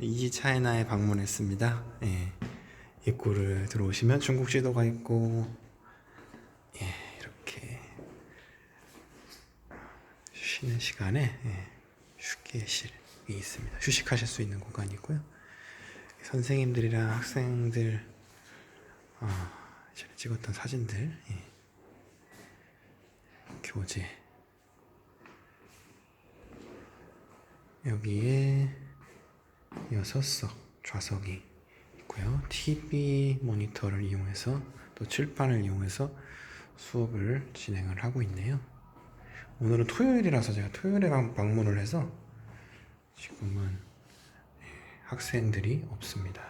이지 차이나에 방문했습니다. 예. 입구를 들어오시면 중국 지도가 있고 예, 이렇게 쉬는 시간에 예, 휴게실이 있습니다. 휴식하실 수 있는 공간이고요. 선생님들이랑 학생들 아, 전에 찍었던 사진들 예. 교재 여기에 여섯 석 좌석이 있고요. TV 모니터를 이용해서 또 칠판을 이용해서 수업을 진행을 하고 있네요. 오늘은 토요일이라서 제가 토요일에 방- 방문을 해서 지금은 예, 학생들이 없습니다.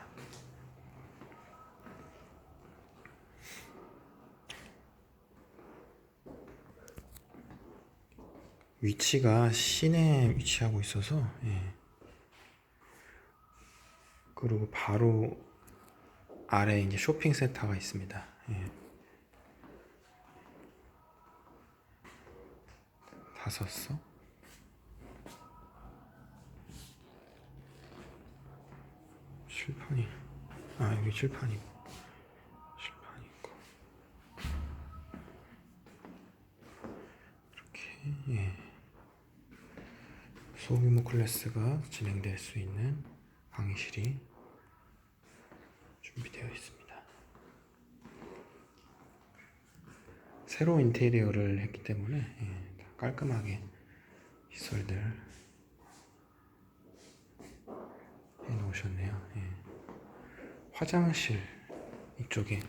위치가 시내에 위치하고 있어서 예. 그리고 바로 아래 이제 쇼핑 센터가 있습니다. 예. 다섯 석 칠판이 아 여기 칠판이고 칠판이 있고 이렇게 예. 소규모 클래스가 진행될 수 있는 강의실이 준비되어 있습니다. 새로 인테리어를 했기 때문에 예, 다 깔끔하게 시설들 해 놓으셨네요. 예. 화장실 이쪽에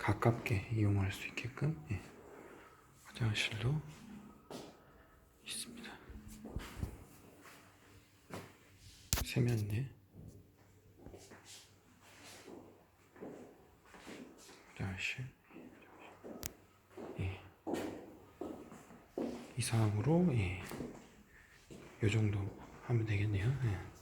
가깝게 이용할 수 있게끔 예, 화장실도 있습니다. 세면대 화장실 예. 이상으로 예. 요 정도 하면 되겠네요. 예.